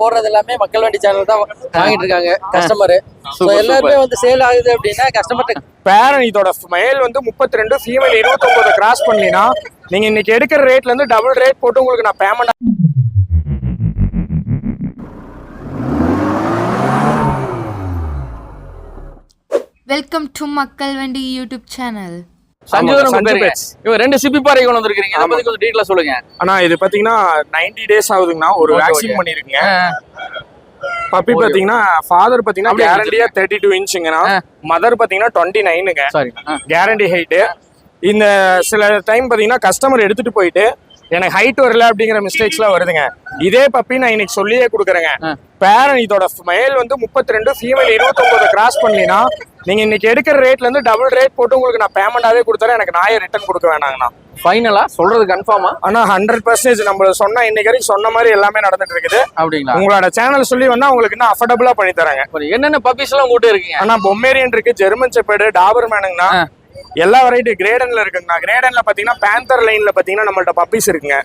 போடுறது எல்லாமே மக்கள் வண்டி சேனல் தான் வாங்கிட்டு இருக்காங்க கஸ்டமர் எல்லாருமே வந்து சேல் ஆகுது அப்படின்னா கஸ்டமர்கிட்ட பேரன் இதோட மேல் வந்து முப்பத்தி ரெண்டு ஃபீமேல் இருபத்தொன்பது கிராஸ் பண்ணீங்கன்னா நீங்க இன்னைக்கு எடுக்கிற ரேட்ல இருந்து டபுள் ரேட் போட்டு உங்களுக்கு நான் பேமெண்ட் வெல்கம் டு மக்கள் வண்டி யூடியூப் சேனல் சஞ்சுதன் உங்க சஞ்சு பேருங்க. pets. இவங்க ரெண்டு சிப்பி பாறை கொண்டு வந்திருக்கீங்க இதை பத்தி கொஞ்சம் டீட்டெயிலா சொல்லுங்க. ஆனா இது பாத்தீங்கன்னா 90 டேஸ் ஆகுதுங்கண்ணா. ஒரு வேக்சின். பண்ணிருக்கீங்க. பப்பி பாத்தீங்கன்னா ஃபாதர் பாத்தீங்கன்னா கேரண்டியா தேர்ட்டி டூ இன்ச்சுங்கண்ணா மதர் பாத்தீங்கன்னா டுவெண்ட்டி நைனுங்க கேரண்டி ஹைட்டு இந்த சில டைம் பாத்தீங்கன்னா கஸ்டமர் எடுத்துட்டு போயிட்டு எனக்கு ஹைட் வரல அப்படிங்கிற மிஸ்டேக்ஸ்லாம் வருதுங்க. இதே பப்பி நான் இன்னைக்கு சொல்லியே கொடுக்குறேங்க. பேரன் இதோட மேல் வந்து முப்பத்தி ரெண்டு ஃபீமேல் இருபத்தொன்பது கிராஸ் பண்ணீங்கன்னா நீங்க இன்னைக்கு எடுக்கிற ரேட்ல இருந்து டபுள் ரேட் போட்டு உங்களுக்கு நான் பேமெண்டாவே கொடுத்துறேன். எனக்கு நாயை ரிட்டர்ன் கொடுக்க வேணாங்கண்ணா. ஃபைனலா சொல்றது கன்ஃபார்மா ஆனா ஹண்ட்ரட் பர்சன்டேஜ் நம்ம சொன்ன இன்னைக்கு வரைக்கும் சொன்ன மாதிரி எல்லாமே நடந்துட்டு இருக்குது. அப்படிங்களா? உங்களோட சேனல் சொல்லி வந்தா உங்களுக்கு இன்னும் அஃபோர்டபுளா பண்ணி தராங்க. என்னென்ன பப்பீஸ் எல்லாம் கூட்டு இருக்கீங்க? ஆனா பொம்மேரியன் இருக்கு ஜெர்மன் செப்பேடு டாபர் மேனுங்கண்ணா எல்லா வெரைட்டி கிரேடன்ல இருக்குங்கண்ணா. கிரேடன்ல பாத்தீங்கன்னா பேந்தர் லைன்ல பாத்தீங்கன்னா நம்மள்ட்ட பப்பீஸ் இருக்குங்க.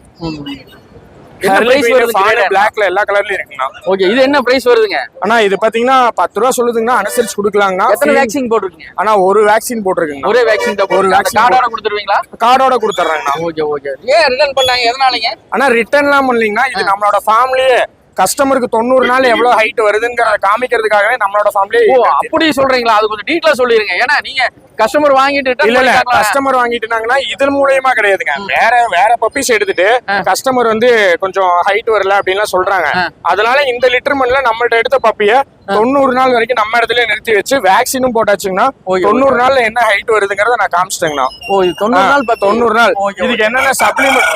பிளாக்ல எல்லா கலர்லயும் இருக்குங்கண்ணா. ஓகே இது என்ன பிரைஸ் வருதுங்க? ஆனா இது பாத்தீங்கன்னா பத்து ரூபா சொல்லுதுங்கன்னா அனுசரிச்சு கொடுக்கலாங்கண்ணா. எத்தனை வேக்சின் போட்டிருக்கீங்க? ஆனா ஒரு வேக்சின் போட்டிருக்குங்கண்ணா. ஒரே வேக்சின் தான் ஒரு vaccine கார்டோட கொடுத்துருவீங்களா? கார்டோட கொடுத்துட்றாங்கண்ணா ஓகே ஓகே ஏன் ரிட்டர்ன் பண்ணாங்க? எதனாலங்க? ஆனா ரிட்டர்ன்லாம் பண்ணலீங்கன்னா இது நம்மளோட ஃபேமிலியே கஸ்டமருக்கு தொண்ணூறு நாள் எவ்வளவு ஹைட் வருதுங்கிறத காமிக்கிறதுக்காகவே நம்மளோட ஓ ஃபேமிலியே அப்படி சொல்றீங்களா? அது கொஞ்சம் டீட்டெயிலா சொல்லிருங்க. ஏன்னா நீங்க கஸ்டமர் வாங்கிட்டு இல்ல இல்ல? கஸ்டமர் வாங்கிட்டுனாங்கன்னா இதன் மூலியமா கிடையாதுங்க. வேற வேற பப்பீஸ் எடுத்துட்டு கஸ்டமர் வந்து கொஞ்சம் ஹைட் வரல அப்படின்லாம் சொல்றாங்க. அதனால இந்த லிட்டர்மெண்ட்ல நம்மள்ட்ட எடுத்த பப்பிய தொண்ணூறு நாள் வரைக்கும் நம்ம இடத்துல நிறுத்தி வச்சு வேக்சினும் போட்டாச்சுங்கன்னா தொண்ணூறு நாள்ல என்ன ஹைட் வருதுங்கிறத நான் காமிச்சிட்டேங்கண்ணா. ஓ இது தொண்ணூறு நாள் பத்து. தொண்ணூறு நாள். இதுக்கு என்னென்ன சப்ளிமெண்ட்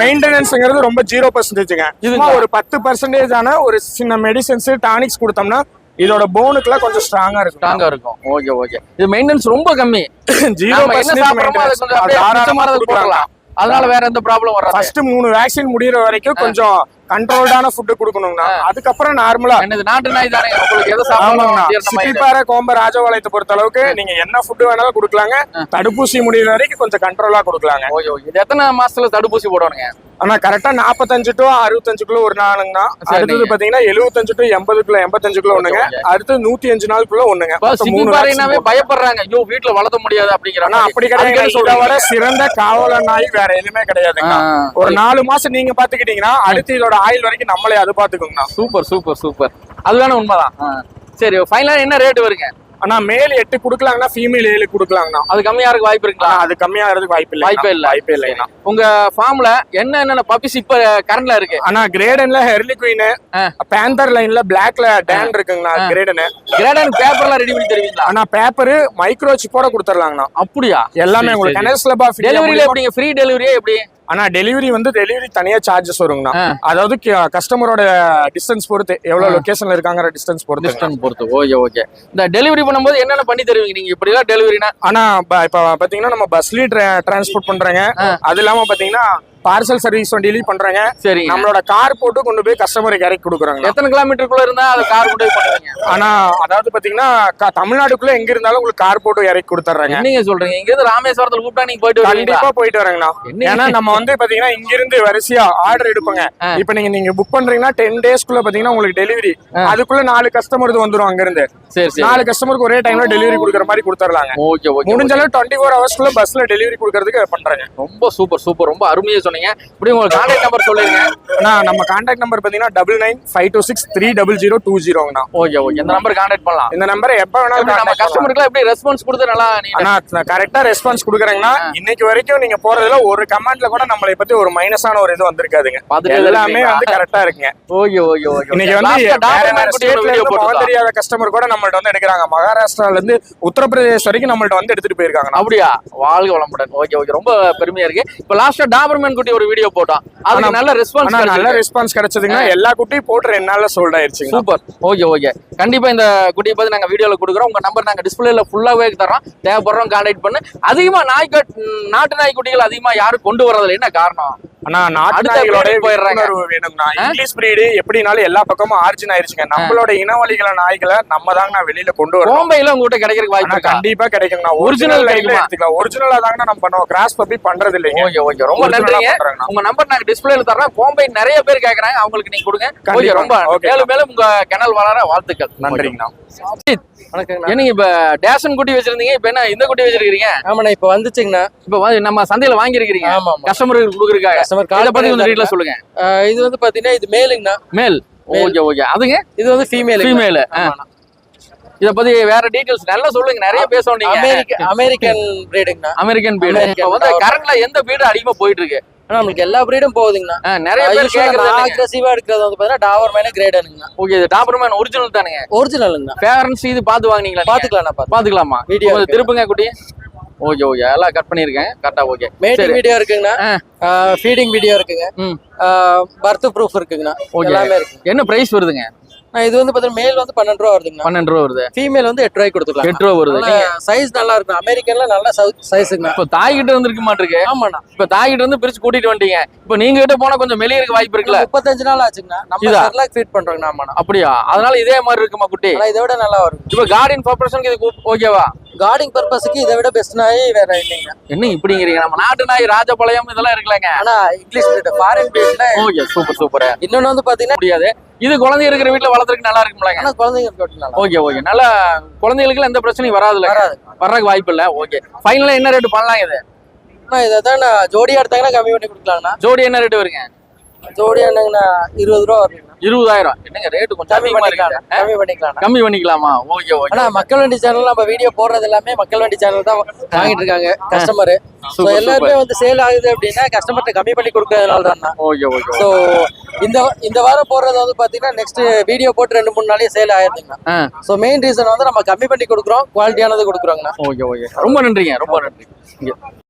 மெயின்டெனன்ஸ்ங்கிறது ரொம்ப ஜீரோ பர்சன்டேஜுங்க சும்மா ஒரு பத்து பர்சன்டேஜ் ஆன ஒரு சின்ன மெடிசன்ஸ் டானிக்ஸ் கொடுத்தோம்னா இதோட போனுக்குலாம் கொஞ்சம் ஸ்ட்ராங்கா இருக்கும். ஸ்ட்ராங்கா இருக்கும். ஓகே ஓகே இது மெயின்டெனன்ஸ் ரொம்ப கம்மி. ஜீரோ போடலாம் அதனால வேற எந்த ப்ராப்ளம் வராது. ஃபர்ஸ்ட் மூணு வேக்சின் முடியற வரைக்கும் கொஞ்சம் கண்ட்ரோல்டான ஃபுட் கொடுக்கணும்னா அதுக்கப்புறம் நார்மலா என்னது நாட்டு நாய் தானே? உங்களுக்கு எதை சாப்பிடணும். சிப்பிப்பாறை கோம்ப ராஜபாளையத்தை பொறுத்த அளவுக்கு நீங்க என்ன ஃபுட் வேணாலும் கொடுக்கலாங்க. தடுப்பூசி முடியற வரைக்கும் கொஞ்சம் கண்ட்ரோலா கொடுக்கலாங்க. ஓகே இது எத்தனை மாசத்துல தடுப்பூசி போடணுங்க? ஆனா கரெக்டா நாற்பத்தஞ்சு டு அறுபத்தஞ்சுக்குள்ள ஒரு நாளுங்கண்ணா அடுத்தது பாத்தீங்கன்னா எழுபத்தஞ்சு டு எண்பதுக்குள்ள எண்பத்தஞ்சுக்குள்ள ஒண்ணுங்க. அடுத்து நூத்தி அஞ்சு நாளுக்குள்ள ஒண்ணுங்க. மூணு பயப்படுறாங்க. ஐயோ வீட்டுல வளர்த்த முடியாது அப்படிங்கிற ஆனா அப்படி கிடையாது சிறந்த காவல நாய் வேற எதுவுமே கிடையாதுங்க. ஒரு நாலு மாசம் நீங்க பாத்துக்கிட்டீங்கன்னா அடுத்து இதோட ஆயில் வரைக்கும் நம்மளே அது பாத்துக்கோங்கண்ணா சூப்பர் சூப்பர் சூப்பர். அதுதானே உண்மைதான். சரி ஃபைனலா என்ன ரேட் வருங்க? ஆனா மேல் எட்டு குடுக்கலாங்கன்னா ஃபீமேல் ஏழு குடுக்கலாங்கண்ணா. அது கம்மியா இருக்க வாய்ப்பு இருக்குங்களா? அது கம்மியாகிறதுக்கு வாய்ப்பு இல்லை வாய்ப்பே இல்ல. வாய்ப்பே இல்லைங்கண்ணா. உங்க ஃபார்ம்ல என்ன என்னென்ன பப்பிஸ் இப்ப கரண்ட்ல இருக்கு? ஆனா கிரேடன்ல ஹெர்லி குயின். பேந்தர் லைன்ல பிளாக்ல டேன் இருக்குங்கண்ணா கிரேடன் கிரேடன் பேப்பர்லாம் ரெடி பண்ணி தருவீங்களா? ஆனா பேப்பர் மைக்ரோ சிப்போட கொடுத்துடலாங்கண்ணா. அப்படியா? எல்லாமே உங்களுக்கு டெலிவரியில எப்படிங்க? ஃப்ரீ டெலிவரியே எப்படி? ஆனா டெலிவரி வந்து டெலிவரி தனியா சார்ஜஸ் வருங்கண்ணா. அதாவது கஸ்டமரோட டிஸ்டன்ஸ் பொறுத்து எவ்வளவு லொகேஷன்ல இருக்காங்கிற டிஸ்டன்ஸ் பொறுத்து டிஸ்டன்ஸ் பொறுத்து. ஓகே ஓகே இந்த டெலிவரி பண்ணும்போது என்னென்ன பண்ணி தருவீங்க? நீங்க இப்படி எல்லாம் டெலிவரினா ஆனா இப்ப பாத்தீங்கன்னா நம்ம பஸ்லயும் டிரான்ஸ்போர்ட் பண்றாங்க. அது இல்லாம பாத்தீங்கன்னா பார்சல் சர்வீஸ் வண்டியிலயும் பண்றாங்க. சரி நம்மளோட கார் போட்டு கொண்டு போய் கஸ்டமருக்கு இறக்கி கொடுக்குறாங்க. எத்தனை கிலோமீட்டருக்குள்ள இருந்தா அது கார் கொண்டு போய் பண்ணுவீங்க? ஆனா அதாவது பாத்தீங்கன்னா தமிழ்நாட்டுக்குள்ள எங்க இருந்தாலும் உங்களுக்கு கார் போட்டு இறக்கி கொடுத்துட்றாங்க. என்னங்க சொல்றீங்க? இங்க இருந்து ராமேஸ்வரத்துல கூப்பிட்டா நீங்க போயிட்டு கண்டிப்பா போயிட்டு என்ன? ஏன்னா நம்ம வந்து பாத்தீங்கன்னா இங்க இருந்து வரிசையா ஆர்டர் எடுப்பாங்க. இப்ப நீங்க நீங்க புக் பண்றீங்கன்னா டென் டேஸ்க்குள்ள பாத்தீங்கன்னா உங்களுக்கு டெலிவரி அதுக்குள்ள நாலு கஸ்டமர் வந்துரும் அங்க இருந்து நாலு கஸ்டமருக்கு ஒரே டைம்ல டெலிவரி கொடுக்குற மாதிரி ஓகே முடிஞ்ச அளவு டுவெண்ட்டி ஃபோர் ஹவர்ஸ்க்குள்ள பஸ்ல டெலிவரி கொடுக்கறதுக்கு பண்றாங்க. ரொம்ப சூப்பர் சூப்பர் ரொம்ப அருமையா சொன்னீங்க. இப்படி உங்களுக்கு கான்டாக்ட் நம்பர் சொல்லிருங்க. ஆனா நம்ம கான்டாக்ட் நம்பர் பாத்தீங்கன்னா double nine five two six three double zero two ஜீரோங்கண்ணா okay okay. இந்த நம்பர் கான்டாக்ட் பண்ணலாம். இந்த நம்பரை எப்ப வேணாலும் நம்ம. கஸ்டமருக்குலாம் எப்படி ரெஸ்பான்ஸ் கொடுத்து நல்லா நீ ஆனா கரெக்டா ரெஸ்பான்ஸ் குடுக்குறாங்கன்னா இன்னைக்கு வரைக்கும் நீங்க போறதுல ஒரு கமெண்ட்ல கூட நம்மளை பத்தி ஒரு மைனஸான ஒரு இது வந்திருக்காதுங்க. எல்லாமே? வந்து கரெக்டா இருக்குங்க. ஓகே ஓகே ஓகே இன்னைக்கு வந்து தெரியாத கஸ்டமர் கூட நம்மள்ட்ட வந்து எடுக்கிறாங்க. மகாராஷ்டிரால இருந்து உத்தரப்பிரதேஷ் வரைக்கும் நம்மள்ட்ட வந்து எடுத்துட்டு போயிருக்காங்க அப்படியா? வாழ்க வளமுடன். Okay okay. ரொம்ப பெருமையா இருக்கு. இப்ப லாஸ்டா டாபர்மேன் குட்டி ஒரு வீடியோ போட்டோம் அதுக்கு நல்ல ரெஸ்பான்ஸ் நல்ல ரெஸ்பான்ஸ் கிடைச்சதுங்கன்னா எல்லா குட்டியும் போட்டு ரெண்டு நாள்ல சோல்ட் ஆயிருச்சுங்க. சூப்பர் ஓகே ஓகே கண்டிப்பா இந்த குட்டியை பத்தி நாங்க வீடியோல கொடுக்குறோம். உங்க நம்பர் நாங்க டிஸ்பிளேல ஃபுல்லாவே தரோம் தேவைப்படுறோம் கான்டாக்ட் பண்ணு. அதிகமா நாய்க்கட் நாட்டு நாய் குட்டிகள் அதிகமா யாரும் கொண்டு வரதில்ல என்ன காரணம்? ஆனா நாட்டு நாய்களோட breed போயிடுறாங்க. வேணும்னா இங்கிலீஷ் பிரீடு எப்படினாலும் எல்லா பக்கமும் ஆர்ஜின் ஆயிருச்சுங்க நம்மளோட இனவழிகள நாய்களை நம்ம தாங்க நான் வெளியில கொண்டு வரோம் உங்ககிட்ட கிடைக்கிறதுக்கு வாய்ப்பு கண்டிப்பா கிடைக்குங்கண்ணா. Original ஒரிஜினல் லைன்ல? எடுத்துக்கலாம். ஒரிஜினலா தாங்க நம்ம பண்ணுவோம். கிராஸ் பப்பி பண்றது இல்லைங்க ஓகே ஓகே. ரொம்ப நன்றிங்க. உங்க நம்பர் நாங்க டிஸ்பிளேல தரோம் கோம்பை நிறைய பேர் கேக்குறாங்க. அவங்களுக்கு நீங்க கொடுங்க. ரொம்ப. மேலும் மேலும் உங்க கிணல் வளர வாழ்த்துக்கள். நன்றிங்கண்ணா. என்னங்க இப்ப டேஷன் குட்டி வச்சிருந்தீங்க? இப்ப என்ன இந்த குட்டி வச்சிருக்கீங்க ஆமாண்ணா இப்ப வந்துச்சுங்கண்ணா. இப்ப நம்ம சந்தையில வாங்கி இருக்கீங்க ஆமா ஆமா கஸ்டமருக்கு கொடுக்குறதுக்காக. கஸ்டமர் இதை கால் பத்தி கொஞ்சம் டீட்டெயிலா சொல்லுங்க. இது வந்து பாத்தீங்கன்னா இது மேலுங்கண்ணா மேல் ஓகே ஓகே. அதுங்க? இது வந்து ஃபீமேல் ஃபீமேல் இத பத்தி வேற டீடைல்ஸ் நல்லா சொல்லுங்க. நிறைய பேசணும் நீங்க அமெரிக்க அமெரிக்கன் பிரீடுங்கண்ணா அமெரிக்கன் American இப்ப வந்து. கரண்ட்ல எந்த பீடு அதிகமா போயிட்டு இருக்கு ஆனா நம்மளுக்கு எல்லா பிரீடும் போகுதுங்கண்ணா. நிறைய பேர் கேக்குறது அக்ரெசிவா எடுக்கிறது வந்து பாத்தீங்கன்னா டாவர் மேல கிரேடனுங்கண்ணா ஓகே இது டாப்பர்மேன் ஒரிஜினல் தானுங்க. ஒரிஜினலுங்கண்ணா பேரண்ட்ஸ் இது பாத்து வாங்குனீங்களா பாத்துக்கலாமா கொஞ்சம் இருக்கு. திருப்புங்க குட்டி. Okay okay. எல்லாம் கட் பண்ணிருக்கேன். கரெக்டா ஓகே. மேட்டிங். வீடியோ இருக்குங்கண்ணா. ஃபீடிங் வீடியோ இருக்குங்க. ம். பர்த் ப்ரூஃப் இருக்குங்கண்ணா. Okay. எல்லாமே இருக்கு என்ன பிரைஸ் வருதுங்க? இது வந்து பாத்தீங்கன்னா மேல் வந்து பன்னெண்டு ரூபா வருதுங்கண்ணா. பன்னெண்டு ரூபா வருது. ஃபீமேல் வந்து எட்டு ரூபாய்க்கு கொடுத்துக்கலாம். எட்டு ரூபா வருது. சைஸ் நல்லா இருக்கும் அமெரிக்கன்ல நல்ல சைஸுங்கண்ணா இப்ப தாய் கிட்ட இருந்திருக்க மாட்டிருக்கு. ஆமாண்ணா. இப்ப தாய் கிட்ட இருந்து பிரிச்சு கூட்டிட்டு வந்துட்டீங்க. இப்ப நீங்க கிட்ட போனா கொஞ்சம் வெளிய இருக்க வாய்ப்பு இருக்குல்ல? முப்பத்தஞ்சு நாள் ஆச்சுங்கண்ணா. நம்ம? சர்லாக் ஃபீட் பண்றோங்கண்ணா ஆமாண்ணா. அப்படியா? அதனால இதே மாதிரி இருக்குமா குட்டி? இதை விட நல்லா வரும். இப்ப கார்டன் பர்பரேஷனுக்கு இது ஓகேவா? கார்டிங் பர்பஸ்க்கு இதை விட பெஸ்ட் நாய் வேற இல்லைங்க என்ன இப்படிங்கிறீங்க? நம்ம நாட்டு நாய் ராஜபாளையம் இதெல்லாம் இருக்குல்லங்க. ஆனா English foreign okay super super இன்னொன்னு வந்து பாத்தீங்கன்னா முடியாது. இது குழந்தை இருக்கிற வீட்டுல வளர்த்துறதுக்கு நல்லா இருக்கும்லங்க ஆனா குழந்தைங்க ஓகே ஓகே நல்லா குழந்தைகளுக்கு எந்த பிரச்சனையும் வராது. வர்றதுக்கு வாய்ப்பு இல்ல. ஓகே ஃபைனலா என்ன ரேட் பண்ணலாம் இது? இதை தான் ஜோடியா எடுத்தாங்கன்னா கம்மி பண்ணி கொடுக்கலாங்கண்ணா. ஜோடி என்ன ரேட் வருங்க? ஜோடி என்னங்கண்ணா? இருபது ரூபா வருங்கண்ணா இருபதாயிரம். என்னங்க ரேட் கொஞ்சம் கம்மி பண்ணிக்கலாம் கம்மி பண்ணிக்கலாம் கம்மி பண்ணிக்கலாமா? ஓகே ஓகே ஆனா மக்கள் வண்டி சேனல் நம்ம வீடியோ போடுறது எல்லாமே மக்கள் வண்டி சேனல் தான் வாங்கிட்டு இருக்காங்க கஸ்டமர் ஸோ எல்லாருமே வந்து சேல் ஆகுது அப்படின்னா கஸ்டமர்கிட்ட கம்மி பண்ணி கொடுக்கறதுனால தான் ஓகே ஓகே. ஸோ இந்த இந்த வாரம் போடுறது வந்து பாத்தீங்கன்னா நெக்ஸ்ட் வீடியோ போட்டு ரெண்டு மூணு நாளே சேல் ஆயிருதுங்க ஆ. ஸோ மெயின் ரீசன் வந்து நம்ம கம்மி பண்ணி கொடுக்குறோம் குவாலிட்டியானது கொடுக்குறோங்கண்ணா. Okay okay. ரொம்ப நன்றிங்க ரொம்ப நன்றி.